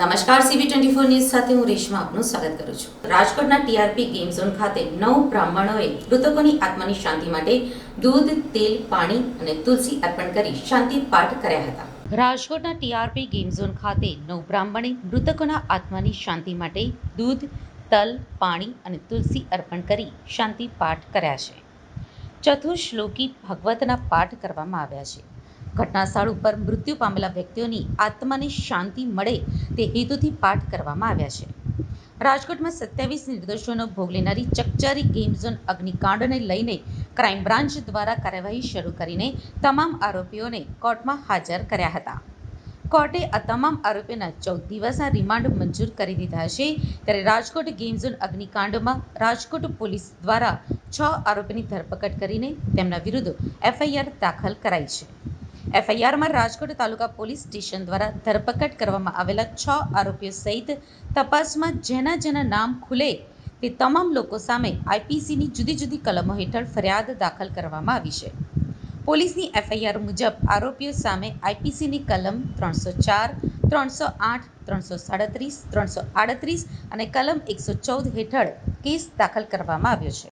નમસ્કાર સીવી twenty four news સાથે હું રેશમા આપનું સ્વાગત કરું છું. રાજકોટના ટીઆરપી ગેમ ઝોન ખાતે નવ બ્રાહ્મણોએ મૃતકોની આત્માની શાંતિ માટે દૂધ, તેલ, પાણી અને તુલસી અર્પણ કરી શાંતિ પાઠ કર્યા હતા. રાજકોટના ટીઆરપી ગેમ ઝોન ખાતે નવ બ્રાહ્મણે મૃતકોના આત્માની શાંતિ માટે દૂધ, તલ, પાણી અને તુલસી અર્પણ કરી શાંતિ પાઠ કર્યા છે. ચતુશ્લોકી ભગવતના પાઠ કરવામાં આવ્યા છે. ઘટના સ્થળ ઉપર મૃત્યુ પામેલા વ્યક્તિઓની આત્માને શાંતિ મળે તે હેતુથી પાઠ કરવામાં આવ્યા છે. રાજકોટમાં સત્યાવીસ નિર્દોષોનો ભોગ લેનારી ચકચારી ગેમ ઝોન અગ્નિકાંડને લઈને ક્રાઇમ બ્રાન્ચ દ્વારા કાર્યવાહી શરૂ કરીને તમામ આરોપીઓને કોર્ટમાં હાજર કર્યા હતા. કોર્ટે આ તમામ આરોપીઓના ચૌદ દિવસના રિમાન્ડ મંજૂર કરી દીધા છે. ત્યારે રાજકોટ ગેમ ઝોન અગ્નિકાંડમાં રાજકોટ પોલીસ દ્વારા છ આરોપીની ધરપકડ કરીને તેમના વિરુદ્ધ એફઆઈઆર દાખલ કરાઈ છે. એફઆઈઆરમાં રાજકોટ તાલુકા પોલીસ સ્ટેશન દ્વારા ધરપકડ કરવામાં આવેલા છ આરોપીઓ સહિત તપાસમાં જેના જેના નામ ખુલે તે તમામ લોકો સામે આઈપીસીની જુદી જુદી કલમો હેઠળ ફરિયાદ દાખલ કરવામાં આવી છે. પોલીસની એફઆઈઆર મુજબ આરોપીઓ સામે આઈપીસીની કલમ ત્રણસો ચાર, ત્રણસો આઠ, ત્રણસો સાડત્રીસ, ત્રણસો આડત્રીસ અને કલમ એકસો ચૌદ હેઠળ કેસ દાખલ કરવામાં આવ્યો છે.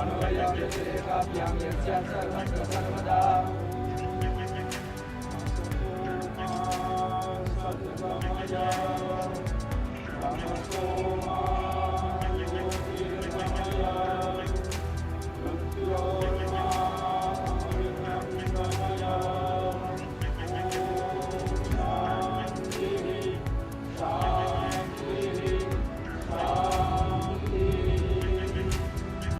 अनुवयं यस्य काव्यं यस्य सर्वत्र सर्वदा